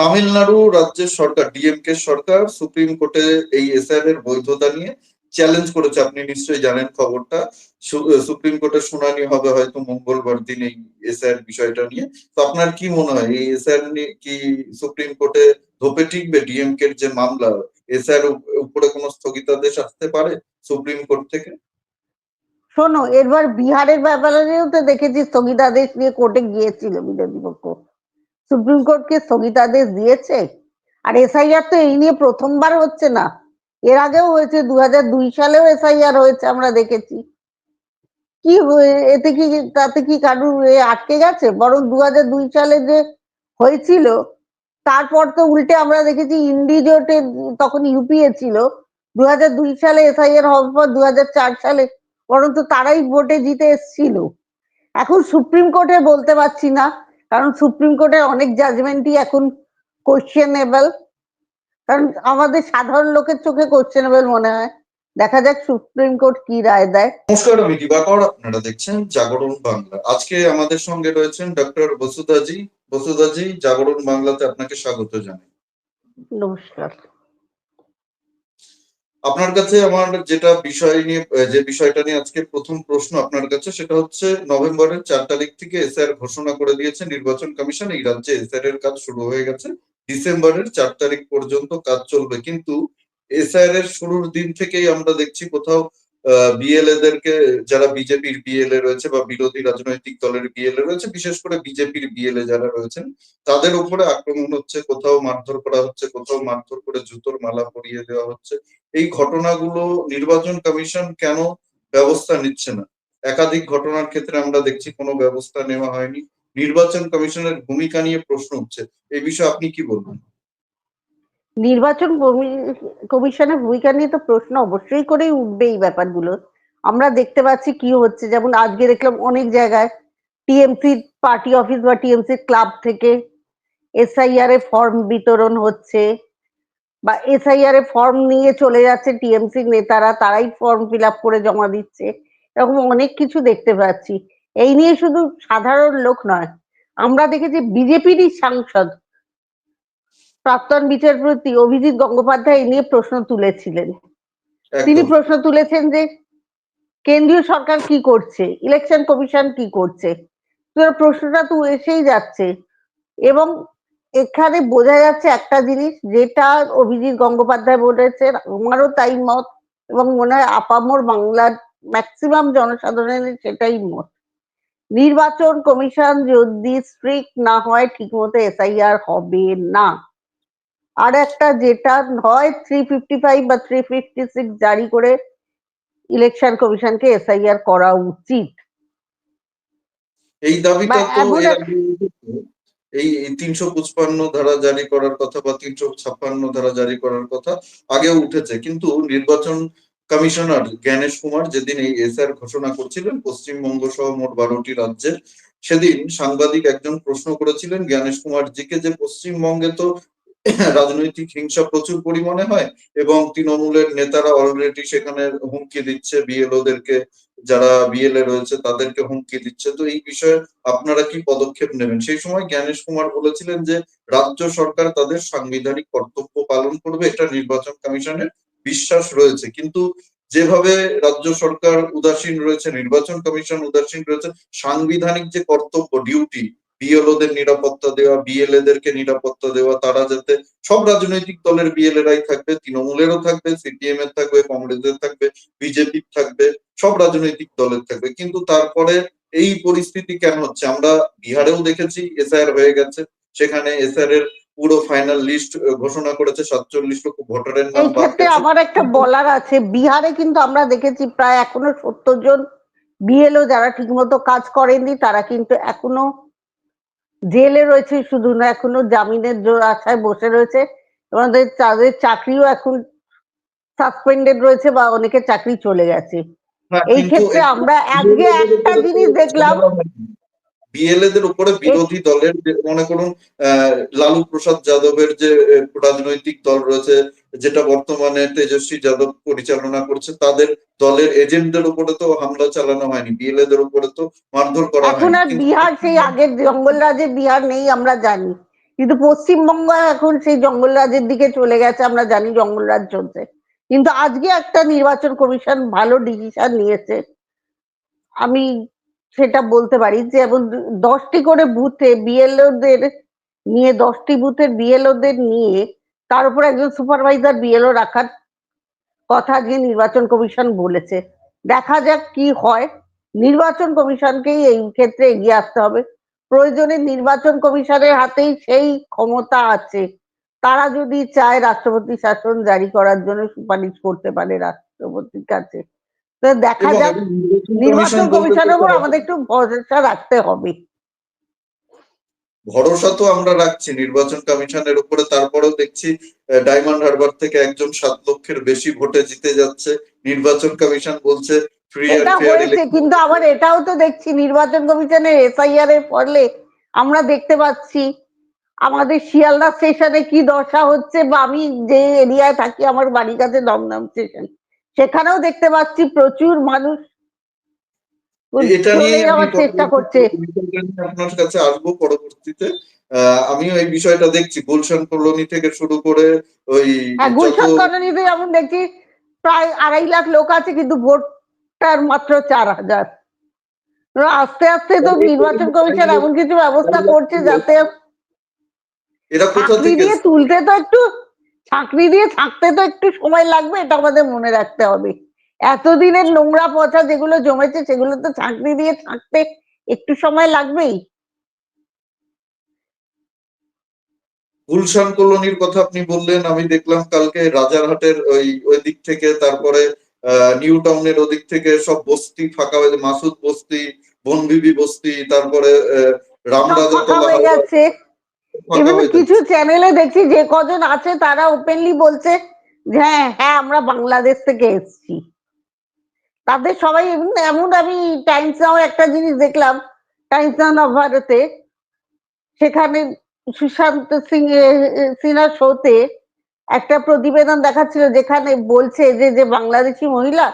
তামিলনাড়ু রাজ্যের সরকার ডিএমকে সরকার, সুপ্রিম কোর্টে এই এসআইআর এর বৈধতা নিয়ে চ্যালেঞ্জ করেছে। আপনি নিশ্চয়ই জানেন খবরটা। সুপ্রিম কোর্টের শুনানি হবে হয়তো মঙ্গলবার দিন এই এসআইআর বিষয়টা নিয়ে। তো আপনার কি মনে হয়, এই এসআইআর নিয়ে কি সুপ্রিম কোর্টে ধোপে টিকবে ডিএমকে যে মামলা? এসআইআর উপরে কোনো স্থগিতাদেশ আসতে পারে সুপ্রিম কোর্ট থেকে? শোনো এবার বিহারের ব্যাপারেও তো দেখেছি স্থগিতাদেশ নিয়ে কোর্টে গিয়েছিল বিরোধী পক্ষ। সুপ্রিম কোর্টকে স্থগিতাদেশ দিয়েছে? আর এসআইআর তো এই নিয়ে প্রথমবার হচ্ছে না। এর আগেও হয়েছে দু দুই সালেও এসআইআর হয়েছে, আমরা দেখেছি। কি এতে কি, তাতে কি কারুর আটকে গেছে? বরং দু দুই সালে যে হয়েছিল, তারপর তো উল্টে আমরা দেখেছি ইন্ডিজোটে তখন ইউপিএ ছিল। দু দুই সালে এসআইআর হওয়ার পর দু হাজার চার সালে, বরং তো তারাই ভোটে জিতে এসেছিল। এখন সুপ্রিম কোর্টে বলতে পারছি না। কারণ সুপ্রিম কোর্টের অনেক জাজমেন্টই এখন কোশ্চেনেবল কারণ আমাদের সাধারণ লোকের চোখে কোশ্চেনেবল মনে হয়। দেখা যাক সুপ্রিম কোর্ট কি রায় দেয়। নমস্কার আমি দিবাকর আপনারা দেখছেন জাগরণ বাংলা। আজকে আমাদের সঙ্গে রয়েছেন ডক্টর বসুদাজি বসুদাজি জাগরণ বাংলাতে আপনাকে স্বাগত জানাই। নমস্কার। আপনার কাছে আমার যেটা বিষয় নিয়ে যে বিষয়টা নিয়ে আজকে প্রথম প্রশ্ন আপনার কাছে, সেটা হচ্ছে নভেম্বরের চার তারিখ থেকে এসআর ঘোষণা করে দিয়েছে নির্বাচন কমিশন। এই রাজ্যে এসআর এর কাজ শুরু হয়ে গেছে। ডিসেম্বরের চার তারিখ পর্যন্ত কাজ চলবে। কিন্তু এসআর এর শুরুর দিন থেকেই আমরা দেখছি কোথাও বিএলএ যারা বিজেপির বিএলএ রয়েছে বা বিরোধী রাজনৈতিক দলের বিএলএ রয়েছে, বিশেষ করে বিজেপির বিএলএ যারা রয়েছেন, তাদের উপরে আক্রমণ হচ্ছে, কোথাও মারধর করা হচ্ছে, কোথাও মারধর করে জুতোর মালা পরিয়ে দেওয়া হচ্ছে। এই ঘটনাগুলো নির্বাচন কমিশন কেন ব্যবস্থা নিচ্ছে না? একাধিক ঘটনার ক্ষেত্রে আমরা দেখছি কোনো ব্যবস্থা নেওয়া হয়নি। নির্বাচন কমিশনের ভূমিকা নিয়ে প্রশ্ন উঠছে। এই বিষয়ে আপনি কি বলবেন? নির্বাচন কমি- কমিশনের ভূমিকা নিয়ে তো প্রশ্ন অবশ্যই করেই উঠবে এই ব্যাপারগুলো। আমরা দেখতে পাচ্ছি কি হচ্ছে। যেমন আজকে দেখলাম অনেক জায়গায় টিএমসি পার্টি অফিস বা টিএমসি ক্লাব থেকে এসআইআর এ ফর্ম বিতরণ হচ্ছে। বা এসআইআর এ ফর্ম নিয়ে চলে যাচ্ছে টিএমসি নেতারা তারাই ফর্ম ফিল আপ করে জমা দিচ্ছে। এরকম অনেক কিছু দেখতে পাচ্ছি। এই নিয়ে শুধু সাধারণ লোক নয় আমরা দেখেছি বিজেপিরই সাংসদ। প্রাক্তন বিচারপতি অভিজিৎ গঙ্গোপাধ্যায় এই নিয়ে প্রশ্ন তুলেছিলেন। তিনি প্রশ্ন তুলেছেন যে কেন্দ্রীয় সরকার কি করছে? ইলেকশন কমিশন কি করছে? তো প্রশ্নটা তো এসেই যাচ্ছে। এবং এখানে বোঝা যাচ্ছে একটা জিনিস যেটা অভিজিৎ গঙ্গোপাধ্যায় বলেছেন আমারও তাই মত এবং মনে হয় আপামর বাংলার ম্যাক্সিমাম জনসাধারণের সেটাই মত। নির্বাচন কমিশন যদি স্ট্রিক্ট না হয় ঠিকমতো এসআইআর হবে না। আর একটা যেটা হয় থ্রি ফিফটি ফাইভ বা থ্রি ফিফটি সিক্স জারি করে ইলেকশন কমিশনকে এসআইআর করা উচিত। এই দাবিটা তো এই তিনশো পঁচপান্ন ধারা জারি করার কথা বা তিনশো ছাপ্পান্ন ধারা জারি করার কথা আগেও উঠেছে। কিন্তু নির্বাচন কমিশনার জ্ঞানেশ কুমার যেদিন এই এসআর ঘোষণা করছিলেন, পশ্চিমবঙ্গ সহ মোট বারোটি রাজ্যের, সেদিন সাংবাদিক একজন প্রশ্ন করেছিলেন, জ্ঞানেশ কুমার জিকে যে পশ্চিমবঙ্গে তো রাজনৈতিক হিংসা প্রচুর পরিমাণে হয় এবং তৃণমূলের নেতারা অলরেডি সেখানে হুমকি দিচ্ছে বিএলওদেরকে যারা বিএলএ রয়েছে তাদেরকে হুমকি দিচ্ছে। তো এই বিষয়ে আপনারা কি পদক্ষেপ নেবেন? সেই সময় জ্ঞানেশ কুমার বলেছিলেন যে, রাজ্য সরকার তাদের সাংবিধানিক কর্তব্য পালন করবে, এটা নির্বাচন কমিশনের বিশ্বাস রয়েছে। কিন্তু যেভাবে রাজ্য সরকার উদাসীন রয়েছে, নির্বাচন কমিশন উদাসীন রয়েছে, সাংবিধানিক যে কর্তব্য ডিউটি বিএলওদের নিরাপত্তা দেওয়া বিএলএ দেরকে নিরাপত্তা দেওয়া তারা যাতে সব রাজনৈতিক দলের বিএলএরাই থাকবে তৃণমূলেরও থাকবে সিপিএম এর থাকবে কংগ্রেসের থাকবে বিজেপির থাকবে সব রাজনৈতিক দলের থাকবে। কিন্তু তারপরে এই পরিস্থিতি কেন হচ্ছে? আমরা বিহারেও দেখেছি এসআইআর হয়ে গেছে সেখানে এসআইআর এর পুরো ফাইনাল লিস্ট ঘোষণা করেছে সাতচল্লিশ লক্ষ ভোটারের নাম ক্ষেত্রে একটা বলার আছে বিহারে কিন্তু আমরা দেখেছি প্রায় এখনও সত্তর জন বিএলও যারা ঠিকমতো কাজ করেননি তারা কিন্তু এখনও জেলে রয়েছে শুধু না এখনও জামিনের জোর আশায় বসে রয়েছে। এবং তাদের চাকরিও এখন সাসপেন্ডেড রয়েছে বা অনেকের চাকরি চলে গেছে। হ্যাঁ, এই ক্ষেত্রে আমরা আজকে একটা জিনিস দেখলাম। বিএলএ দের উপরে বিরোধী দলের যে মনে করুন লালু প্রসাদ যাদবের যে রাজনৈতিক দল রয়েছে যেটা বর্তমানে তেজস্বী যাদব পরিচালনা করছে তাদের দলের এজেন্টদের উপরে তো হামলা চালানো হয়নি বিএলএ দের উপরে তো মারধর করা এখন আর বিহার সেই আগের জঙ্গল রাজের বিহার নেই আমরা জানি। কিন্তু পশ্চিমবঙ্গ এখন সেই জঙ্গল রাজের দিকে চলে গেছে আমরা জানি জঙ্গলরাজ চলছে। কিন্তু আজকে একটা নির্বাচন কমিশন ভালো ডিসিশন নিয়েছে। আমি সেটা বলতে পারি যে এবং দশটি করে বুথে বিএলওদের নিয়ে দশটি বুথের বিএলওদের নিয়ে তার উপর একজন সুপারভাইজার বিএলও রাখার কথা আজকে নির্বাচন কমিশন বলেছে। দেখা যাক কি হয়। নির্বাচন কমিশনকেই এই ক্ষেত্রে এগিয়ে আসতে হবে। প্রয়োজনে নির্বাচন কমিশনের হাতেই সেই ক্ষমতা আছে। তারা যদি চায় রাষ্ট্রপতি শাসন জারি করার জন্য সুপারিশ করতে পারে রাষ্ট্রপতির কাছে। তো দেখা যাক। নির্বাচন কমিশনের উপর আমাদের একটু ভরসা রাখতে হবে। ভরসা তো আমরা রাখছি নির্বাচন কমিশনের উপরে তারপরেও দেখছি ডায়মন্ড হারবার থেকে একজন সাত লক্ষের বেশি ভোটে জিতে যাচ্ছে। নির্বাচন কমিশন বলছে কিন্তু আবার এটাও তো দেখছি নির্বাচন কমিশনের এসআইআর এর ফলে আমরা দেখতে পাচ্ছি আমাদের শিয়ালদা স্টেশনে কি দশা হচ্ছে বা আমি যে এরিয়ায় থাকি আমার বাড়ির কাছে দমদম স্টেশন সেখানেও দেখতে পাচ্ছি প্রচুর মানুষ এটা নিয়ে চেষ্টা করছে। আপনার কাছে আসব পরবর্তীতে। আমিও এই বিষয়টা দেখছি। গুলশান কলোনি থেকে শুরু করে ওই হ্যাঁ গুলশান কলোনিতে যেমন দেখছি প্রায় আড়াই লাখ লোক আছে কিন্তু ভোটটার মাত্র চার হাজার। আস্তে আস্তে তো নির্বাচন কমিশন এমন কিছু ব্যবস্থা করছে যাতে কোথা দিয়ে তুলতে তো একটু ছাঁকনি দিয়ে থাকতে তো একটু সময় লাগবে এটা আমাদের মনে রাখতে হবে। এতদিনের নোংরা পচা যেগুলো জমেছে সেগুলো তো ছাঁকনি দিয়ে ছাঁকতে একটু সময় লাগবেই। গুলশান কলোনির কথা আপনি বললেন আমি দেখলাম কালকে রাজারহাটের ওই ওই দিক থেকে তারপরে নিউ টাউনের ওদিক থেকে সব বস্তি ফাঁকা হয়েছে মাসুদ বস্তি বনবিবি বস্তি তারপরে কিছু চ্যানেলে দেখছি যে কজন আছে তারা ওপেনলি বলছে হ্যাঁ হ্যাঁ আমরা বাংলাদেশ থেকে এসেছি। তাদের সবাই এমন আমি টাইমস নাও একটা জিনিস দেখলাম টাইমস নাও ভারতে সেখানে সুশান্ত সিং সিনহার শোতে একটা প্রতিবেদন দেখাচ্ছিল যেখানে বলছে যে যে বাংলাদেশি মহিলা,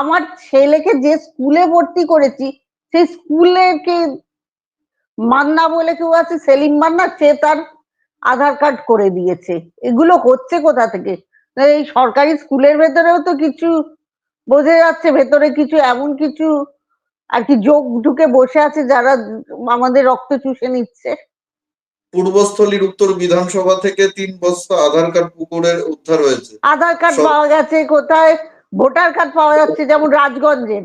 আমার ছেলেকে যে স্কুলে ভর্তি করেছি, সেই স্কুলে কে মান্না বলে কেউ আছে, সেলিম মান্না, সে তার আধার কার্ড করে দিয়েছে। এগুলো হচ্ছে কোথা থেকে? এই সরকারি স্কুলের ভেতরেও তো কিছু বোঝা যাচ্ছে ভেতরে কিছু এমন কিছু আর কি যোগ ঢুকে বসে আছে যারা আমাদের রক্ত চুষে নিচ্ছে। পূর্বস্থলীর উত্তর বিধানসভা থেকে তিন বস্তা আধার কার্ড পুকুরের উদ্ধার হয়েছে। আধার কার্ড পাওয়া গেছে কোথায়? ভোটার কার্ড পাওয়া যাচ্ছে যেমন রাজগঞ্জের।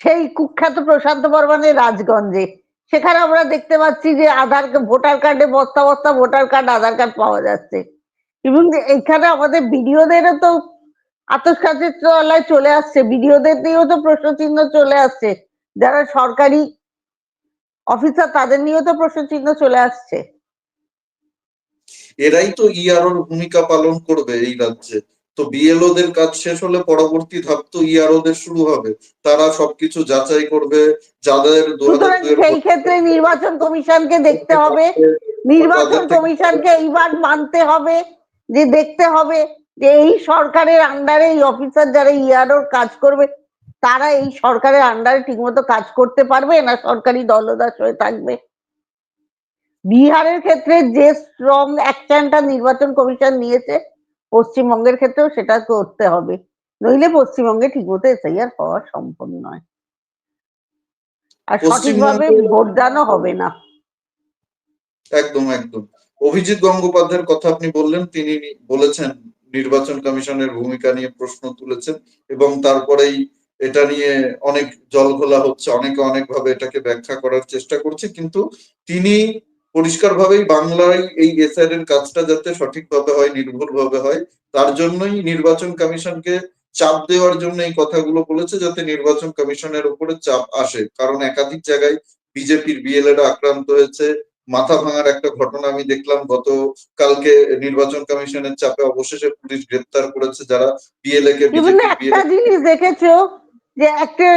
সেই কুখ্যাত প্রশান্ত বর্মনের রাজগঞ্জে। সেখানে আমরা দেখতে পাচ্ছি যে আধার ভোটার কার্ডে বস্তা বস্তা ভোটার কার্ড আধার কার্ড পাওয়া যাচ্ছে। এবং এখানে আমাদের বিডিওদেরও তো আতসকাচের তলায় চলে আসছে বিডিওদের দিয়েও তো প্রশ্ন চিহ্ন চলে আসছে যারা সরকারি অফিসার তাদের নিয়েও তো প্রশ্ন চিহ্ন চলে আসছে। এরাই তো ইআরওর ভূমিকা পালন করবে এই রাজ্যে। তো বিএলও দের কাজ শেষ হলে পরবর্তী ধাপ তো ইআরও দের শুরু হবে। তারা সবকিছু যাচাই করবে যাদের সেই ক্ষেত্রে নির্বাচন কমিশনকে দেখতে হবে। নির্বাচন কমিশনকে এইবার মানতে হবে যে দেখতে হবে যে এই সরকারের আন্ডারে এই অফিসার যারা ইয়ারোর কাজ করবে তারা এই সরকারের আন্ডারে ঠিকমতো কাজ করতে পারবে না? সরকারি দলদাস হয়ে থাকবে? বিহারের ক্ষেত্রে যে স্ট্রং অ্যাকশনটা নির্বাচন কমিশন নিয়েছে পশ্চিমবঙ্গের ক্ষেত্রেও সেটা করতে হবে। নইলে পশ্চিমবঙ্গে ঠিকমতো এসআইআর হওয়া সম্ভব নয়। আর সঠিকভাবে ভোটদানও হবে না। একদম একদম। অভিজিৎ গঙ্গোপাধ্যায়ের কথা আপনি বললেন তিনি বলেছেন নির্বাচন কমিশনের ভূমিকা নিয়ে প্রশ্ন তুলেছেন এবং তারপরেই এটা নিয়ে অনেক জলঘোলা হচ্ছে, অনেকে অনেক ভাবে এটাকে ব্যাখ্যা করার চেষ্টা করছে, কিন্তু তিনি পরিষ্কারভাবেই বাংলায় এই এসআর এর কাজটা যাতে সঠিকভাবে হয়, নির্ভুলভাবে হয়, তার জন্যই নির্বাচন কমিশনকে চাপ দেওয়ার জন্য এই কথাগুলো বলেছে যাতে নির্বাচন কমিশনের উপরে চাপ আসে। কারণ একাধিক জায়গায় বিজেপির বিএলএরা আক্রান্ত হয়েছে মাথা ভাঙার একটা ঘটনা আমি দেখলাম গত কালকে নির্বাচন কমিশনের চাপে অবশেষে পুলিশ গ্রেপ্তার করেছে যারা বিএলএ কে একটা জিনিস দেখেছ যে একটা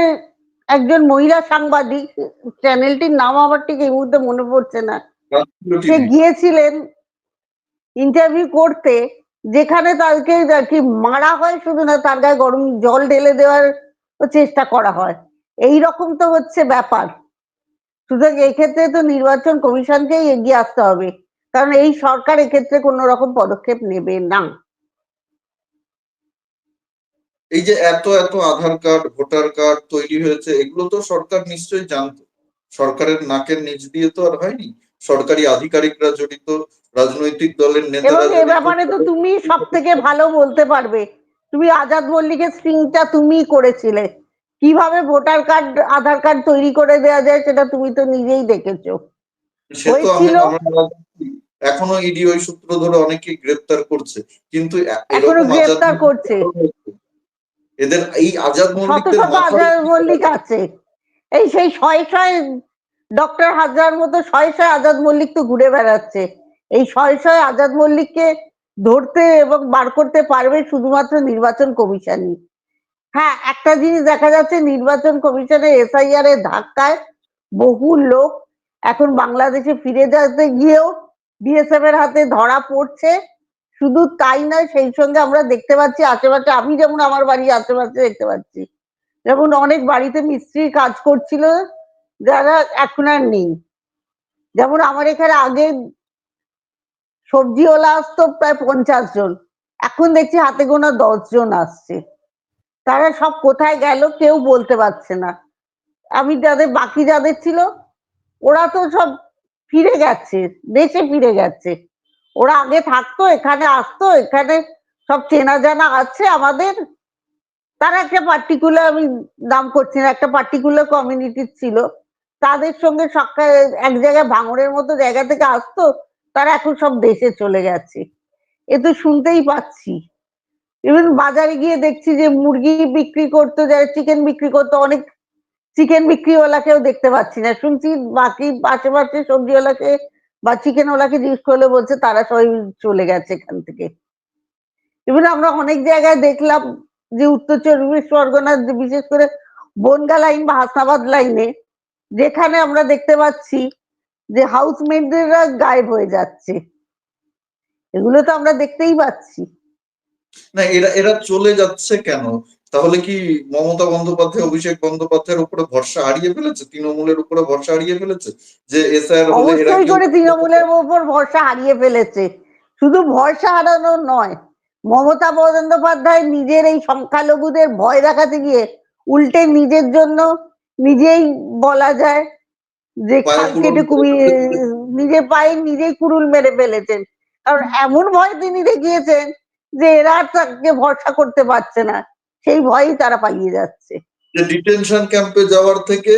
একজন মহিলা সাংবাদিক চ্যানেলটির নাম আমার ঠিক এই মুহূর্তে মনে পড়ছে না। সে গিয়েছিলেন ইন্টারভিউ করতে যেখানে তাকে আর কি মারা হয় শুধু না তার গায়ে গরম জল ঢেলে দেওয়ার চেষ্টা করা হয়। এই রকম তো হচ্ছে ব্যাপার। সুতরাং এই ক্ষেত্রে তো নির্বাচন কমিশনকেই এগিয়ে আসতে হবে। কারণ এই সরকার এক্ষেত্রে কোনো রকম পদক্ষেপ নেবে না। এই যে এত এত আধার কার্ড ভোটার কার্ড তৈরি হয়েছে এগুলো তো সরকার নিশ্চয়ই জানতো। সরকারের নাকের নিচ দিয়ে তো আর হয়নি। সরকারি আধিকারিকরা জড়িত রাজনৈতিক দলের এবং নেতারা এ ব্যাপারে তো তুমি সব থেকে ভালো বলতে পারবে। তুমি আজাদ মল্লিকের স্ট্রিংটা তুমিই করেছিলে। কীভাবে ভোটার কার্ড আধার কার্ড তৈরি করে দেওয়া যায় সেটা তুমি তো নিজেই দেখেছ। হয়েছিল। এখনও ইডি ওই সূত্র ধরে অনেকে গ্রেপ্তার করছে। কিন্তু এখনও গ্রেপ্তার করছে। এদের এই আজাদ মল্লিকদের আজাদ মল্লিক আছে। এই সেই শয়ে শয়ে ডক্টর হাজার মতো শয়ে শয়ে আজাদ মল্লিক তো ঘুরে বেড়াচ্ছে। এই শয়ে শয়ে আজাদ মল্লিককে ধরতে এবং বার করতে পারবে শুধুমাত্র নির্বাচন কমিশনই। হ্যাঁ একটা জিনিস দেখা যাচ্ছে, নির্বাচন কমিশনের এসআইআর এর ধাক্কায় বহু লোক এখন বাংলাদেশে ফিরে যেতে গিয়েও বিএসএফ এর হাতে ধরা পড়ছে। শুধু তাই নয়, সেই সঙ্গে আমরা দেখতে পাচ্ছি, আশেপাশে আমি যেমন আমার বাড়ির আশেপাশে দেখতে পাচ্ছি, যেমন অনেক বাড়িতে মিস্ত্রি কাজ করছিল, যারা এখন আর নেই। যেমন আমার এখানে আগে সবজিওয়ালা আসতো প্রায় পঞ্চাশ জন, এখন দেখছি হাতে গোনা দশ জন আসছে। তারা সব কোথায় গেল কেউ বলতে পারছে না। আমি যাদের, বাকি যাদের ছিল, ওরা তো সব ফিরে গেছে, দেশে ফিরে গেছে। ওরা আগে থাকতো, এখানে আসতো, এখানে সব চেনা জানা আছে আমাদের। তারা একটা পার্টিকুলার আমি নাম করছি না, একটা পার্টিকুলার কমিউনিটির ছিল। তাদের সঙ্গে সকাল এক জায়গায় ভাঙড়ের মতো জায়গা থেকে আসতো, তারা এখন সব দেশে চলে গেছে। এ তো শুনতেই পাচ্ছি। ইভেন বাজারে গিয়ে দেখছি যে মুরগি বিক্রি করতো, যারা চিকেন বিক্রি করতো, অনেক চিকেন বিক্রিওয়ালাকেও দেখতে পাচ্ছি না। শুনছি বাকি আশেপাশে সবজিওয়ালাকে বা চিকেন ওয়ালাকে জিজ্ঞেস করলে বলছে তারা সবাই চলে গেছে এখান থেকে। ইভেন আমরা অনেক জায়গায় দেখলাম যে উত্তর চব্বিশ পরগনার যে বিশেষ করে বনগা লাইন বা হাসনাবাদ লাইনে যেখানে আমরা দেখতে পাচ্ছি যে হাউসমেটরা গায়েব হয়ে যাচ্ছে। এগুলো তো আমরা দেখতেই পাচ্ছি। না এরা এরা চলে যাচ্ছে কেন? তাহলে কি মমতা বন্দ্যোপাধ্যায় অভিষেক বন্দ্যোপাধ্যায়ের উপরে ভরসা হারিয়ে ফেলেছে? তৃণমূলের উপরে ভরসা হারিয়ে ফেলেছে? যে অবশ্যই করে তৃণমূলের উপর ভরসা হারিয়ে ফেলেছে। শুধু ভরসা হারানো নয় মমতা বন্দ্যোপাধ্যায় নিজের এই সংখ্যালঘুদের ভয় দেখাতে গিয়ে উল্টে নিজের জন্য নিজেই বলা যায় যে কেটে কুমিয়ে। নিজের পায়ে নিজেই কুড়ুল মেরে ফেলেছেন। কারণ এমন ভয় তিনি দেখিয়েছেন যে এরা তাকে ভরসা করতে পারছে না। সেই ভয়ই তারা পালিয়ে যাচ্ছে। যে ডিটেনশন ক্যাম্পে যাওয়ার থেকে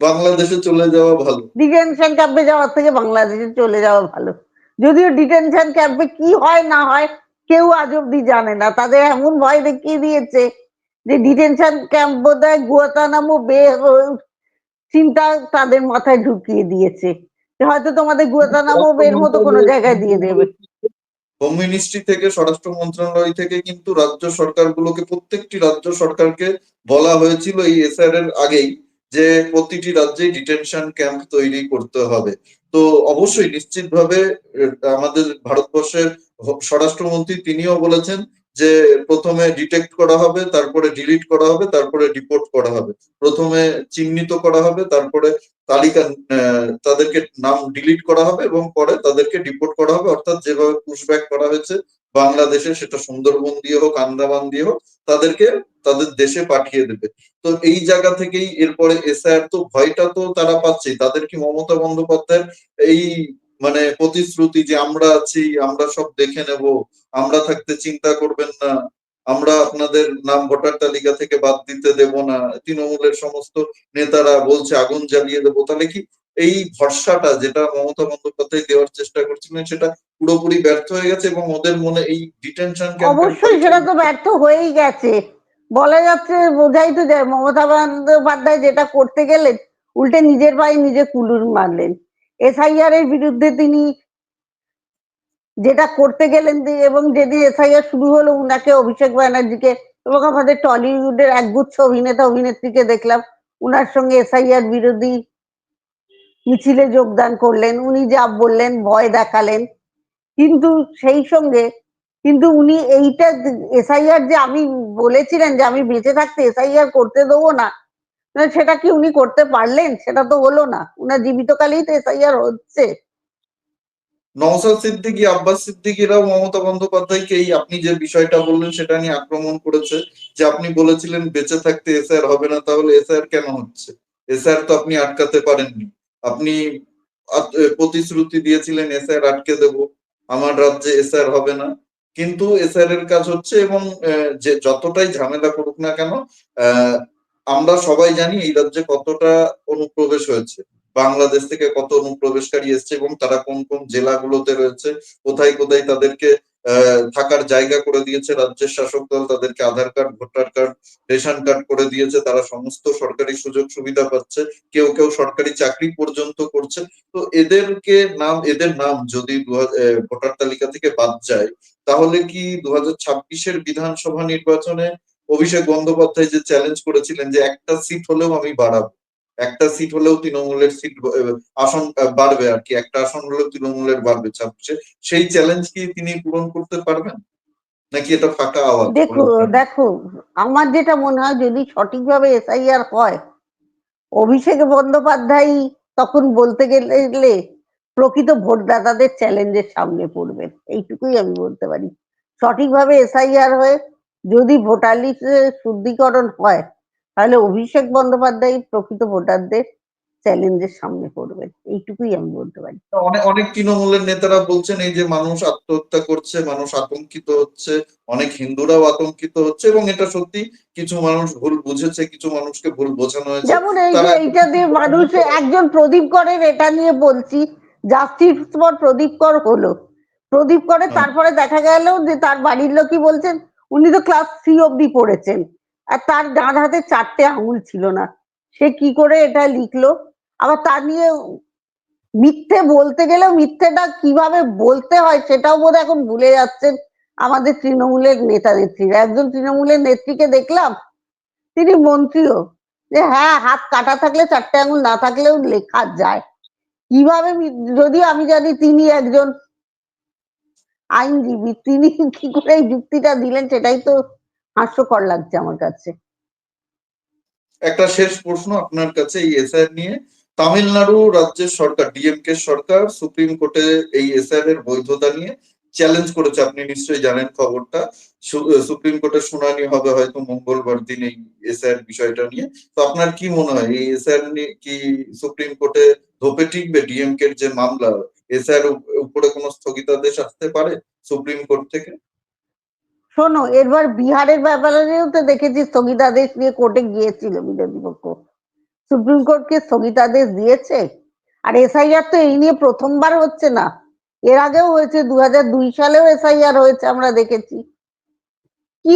বাংলাদেশে চলে যাওয়া ভালো। ডিটেনশন ক্যাম্পে যাওয়ার থেকে বাংলাদেশে চলে যাওয়া ভালো। যদিও ডিটেনশন ক্যাম্পে কি হয় না হয় কেউ আজ অব্দি জানে না। তাদের এমন ভয় দেখিয়ে দিয়েছে যে ডিটেনশন ক্যাম্প বোধ হয় গুয়াতানামো বে চিন্তা তাদের মাথায় ঢুকিয়ে দিয়েছে। হয়তো তোমাদের গুয়াতানামো বের মতো কোনো জায়গায় দিয়ে দেবে। হোম মিনিস্ট্রি থেকে, স্বরাষ্ট্র মন্ত্রণালয় থেকে কিন্তু রাজ্য সরকারগুলোকে, প্রত্যেকটি রাজ্য সরকারকে বলা হয়েছিল এই এসআর এর আগেই যে প্রতিটি রাজ্যে ডিটেনশন ক্যাম্প তৈরি করতে হবে। তো অবশ্যই নিশ্চিতভাবে আমাদের ভারতবর্ষের স্বরাষ্ট্রমন্ত্রী তিনিও বলেছেন যে প্রথমে ডিটেক্ট করা হবে, তারপরে ডিলিট করা হবে, তারপরে ডিপোর্ট করা হবে। প্রথমে চিহ্নিত করা হবে, তারপরে তালিকা তাদেরকে নাম ডিলিট করা হবে এবং পরে তাদেরকে ডিপোর্ট করা হবে। অর্থাৎ যেভাবে পুশব্যাক করা হয়েছে, বাংলাদেশে সেটা সুন্দরবন দিয়ে হোক, আন্দামান দিয়ে হোক, তাদেরকে তাদের দেশে পাঠিয়ে দেবে। তো এই জায়গা থেকেই এরপরে এসআর তো ভয়টা তো তারা পাচ্ছেই। তাদের কি মমতা বন্দ্যোপাধ্যায়ের এই মানে প্রতিশ্রুতি যে আমরা আছি আমরা সব দেখে নেব আমরা থাকতে চিন্তা করবেন না আমরা আপনাদের নাম ভোটার তালিকা থেকে বাদ দিতে দেব না তৃণমূলের সমস্ত নেতারা বলছে আগুন জ্বালিয়ে দেবো তাহলে কি এই ভরসাটা যেটা মমতা বন্দ্যোপাধ্যায় দেওয়ার চেষ্টা করছিলেন সেটা পুরোপুরি ব্যর্থ হয়ে গেছে এবং ওদের মনে এই ডিটেনশন অবশ্যই সেটা তো ব্যর্থ হয়েই গেছে। বলা যাচ্ছে বোঝাই তো যায় মমতা বন্দ্যোপাধ্যায় যেটা করতে গেলেন উল্টে নিজের পায়ে নিজে কুলুর মারলেন। এসআইআর এর বিরুদ্ধে তিনি যেটা করতে গেলেন এবং যেদিন এসআইআর শুরু হলো উনাকে অভিষেক ব্যানার্জিকে এবং আমাদের টলিউডের একগুচ্ছ অভিনেতা অভিনেত্রীকে দেখলাম। উনার সঙ্গে এসআইআর বিরোধী মিছিলে যোগদান করলেন। উনি যা বললেন ভয় দেখালেন। কিন্তু সেই সঙ্গে কিন্তু উনি এইটা এসআইআর যে আমি বলেছিলেন যে আমি বেঁচে থাকতে এসআইআর করতে দেবো না, সেটা কি উনি করতে পারলেন? সেটা তো হলো না। উনার জীবিতকালেই তো এসআইআর হচ্ছে। নওশাদ সিদ্দিকী আব্বাস সিদ্দিকীরাও মমতা বন্দ্যোপাধ্যায়কে এই আপনি যে বিষয়টা বললেন সেটা নিয়ে আক্রমণ করেছে যে আপনি বলেছিলেন বেঁচে থাকতে এসআর হবে না তাহলে এসআর কেন হচ্ছে? এসআর তো আপনি আটকাতে পারেননি। আপনি প্রতিশ্রুতি দিয়েছিলেন এসআর আটকে দেব। আমার রাজ্যে এসআর হবে না। কিন্তু এসআর এর কাজ হচ্ছে এবং যে যতটাই ঝামেলা করুক না কেন আহ, আমরা সবাই জানি এই রাজ্যে কতটা অনুপ্রবেশ হয়েছে। বাংলাদেশ থেকে কত অনুপ্রবেশকারী এসছে এবং তারা কোন কোন জেলাগুলোতে রয়েছে, কোথায় কোথায় তাদেরকে থাকার জায়গা করে দিয়েছে, রাজ্যের শাসক দল তাদেরকে Aadhaar card, voter card, ration card করে দিয়েছে, তারা সমস্ত সরকারি সুযোগ সুবিধা পাচ্ছে, কেউ কেউ সরকারি চাকরি পর্যন্ত করছে। তো এদেরকে নাম, এদের নাম যদি ভোটার তালিকা থেকে বাদ যায়, তাহলে কি দু হাজার বিধানসভা নির্বাচনে অভিষেক বন্দ্যোপাধ্যায় যে চ্যালেঞ্জ করেছিলেন যে একটা সিট হলেও আমি বাড়াবো একটা সিট হলেও তৃণমূলের সিট আসন বাড়বে আর কি একটা আসন হলেও তৃণমূলের বাড়বে। ছাব্বিশে সেই চ্যালেঞ্জ কি তিনি পূরণ করতে পারবেন? নাকি এটা ফাঁকা আওয়াজ? দেখো দেখো আমার যেটা মনে হয় যদি সঠিকভাবে এসআইআর হয় অভিষেক বন্দ্যোপাধ্যায় তখন বলতে গেলে প্রকৃত ভোটদাতাদের চ্যালেঞ্জের সামনে পড়বেন এইটুকুই আমি বলতে পারি। সঠিকভাবে এসআইআর হয়ে যদি ভোটার লিস্টে শুদ্ধিকরণ হয় তাহলে অভিষেক বন্দ্যোপাধ্যায় প্রকৃত ভোটারদের চ্যালেঞ্জের সামনে পড়বেন এইটুকুই আমি বলতে পারি। অনেক অনেক তৃণমূলের নেতারা বলছেন এই যে মানুষ আত্মহত্যা করছে মানুষ আতঙ্কিত হচ্ছে অনেক হিন্দুরাও আতঙ্কিত হচ্ছে এবং এটা সত্যি কিছু মানুষ ভুল বুঝেছে কিছু মানুষকে ভুল বোঝানো হয়েছে। যেমন এই যে এইটা দিয়ে মানুষ একজন প্রদীপ করের এটা নিয়ে বলছি জাস্টিস ফর প্রদীপ কর হলো। প্রদীপ করে তারপরে দেখা গেল যে তার বাড়ির লোকই বলছেন উনি তো ক্লাস থ্রি অব্দি পড়েছেন। আর তার ডান হাতে চারটে আঙুল ছিল না। সে কি করে এটা লিখলো? আবার তা নিয়ে মিথ্যে বলতে গেলেও মিথ্যেটা কীভাবে বলতে হয় সেটাও বোধ এখন ভুলে যাচ্ছেন আমাদের তৃণমূলের নেতা নেত্রীরা। একজন তৃণমূলের নেত্রীকে দেখলাম, তিনি মন্ত্রীও, যে হ্যাঁ হাত কাটা থাকলে চারটে আঙুল না থাকলেও লেখা যায়। কীভাবে যদিও আমি জানি তিনি একজন আইনজীবী, তিনি কি করে এই যুক্তিটা দিলেন সেটাই তো হাস্যকর লাগছে আমার কাছে। একটা শেষ প্রশ্ন আপনার কাছে এই এসআইআর নিয়ে। তামিলনাড়ু রাজ্যের সরকার, ডিএমকে সরকার, সুপ্রিম কোর্টে এই এসআইআর এর বৈধতা নিয়ে চ্যালেঞ্জ করেছে, আপনি নিশ্চয়ই জানেন খবরটা। সুপ্রিম কোর্টের শুনানি হবে হয়তো মঙ্গলবার দিন এই এসআইআর বিষয়টা নিয়ে। তো আপনার কি মনে হয়, এই এসআইআর নিয়ে কি সুপ্রিম কোর্টে ধোপে টিকবে ডিএমকে যে মামলা? এসআইআর উপরে কোনো স্থগিতাদেশ আসতে পারে সুপ্রিম কোর্ট থেকে? শোনো এবার বিহারের ব্যাপারেও তো দেখেছি স্থগিতাদেশ নিয়ে কোর্টে গিয়েছিল বিরোধী পক্ষ। সুপ্রিম কোর্টকে স্থগিতাদেশ দিয়েছে? আর এসআইআর তো এই নিয়ে প্রথমবার হচ্ছে না। এর আগেও হয়েছে দু দুই সালেও এসআইআর হয়েছে আমরা দেখেছি। কি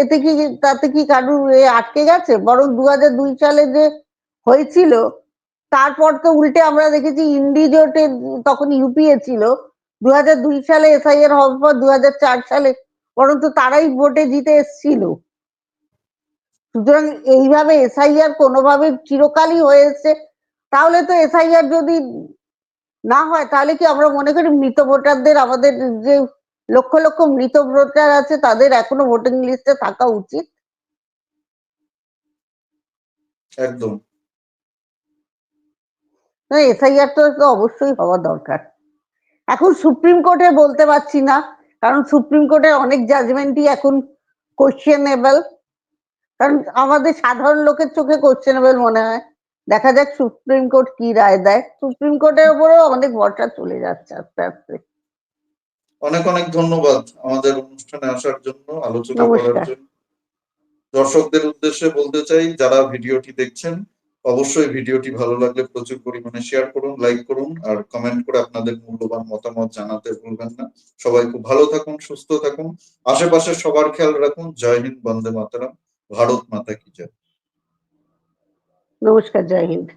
এতে কি, তাতে কি কারুর আটকে গেছে? বরং দু হাজার দুই সালে যে হয়েছিল তারপর তো উল্টে আমরা দেখেছি ইন্ডিজোটে তখন ইউপিএ ছিল। দু দুই সালে এসআইআর হওয়ার পর দু সালে বরং তো তারাই ভোটে জিতে এসেছিল। সুতরাং এইভাবে এসআইআর কোনোভাবে চিরকালই হয়েছে তাহলে তো এসআইআর যদি না হয়, তাহলে কি আমরা মনে করি মৃত ভোটারদের আমাদের যে লক্ষ লক্ষ মৃত ভোটার আছে, তাদের এখনও ভোটিং লিস্টে থাকা উচিত? একদম। এসআইআর তো তো অবশ্যই হওয়া দরকার। এখন সুপ্রিম কোর্টে বলতে পারছি না কারণ সুপ্রিম কোর্টের অনেক জাজমেন্টই এখন কোশ্চেনেবল কারণ আমাদের সাধারণ লোকের চোখে কোশ্চেনেবল মনে হয়। দেখা যাক সুপ্রিম কোর্ট কি রায় দেয়। সুপ্রিম কোর্টের উপরেও অনেক ভরসা চলে যাচ্ছে আস্তে আস্তে। অনেক অনেক ধন্যবাদ আমাদের অনুষ্ঠানে আসার জন্য আলোচনা করার জন্য। দর্শকদের উদ্দেশ্যে বলতে চাই যারা ভিডিওটি দেখছেন অবশ্যই ভিডিওটি ভালো লাগলে প্রচুর পরিমাণে শেয়ার করুন লাইক করুন, আর কমেন্ট করে আপনাদের মূল্যবান মতামত জানাতে ভুলবেন না। সবাই খুব ভালো থাকুন, সুস্থ থাকুন। আশেপাশে সবার খেয়াল রাখুন। জয় হিন্দ, বন্দে মাতারাম। ভারত মাতা কি জয়। নমস্কার, জয় হিন্দ।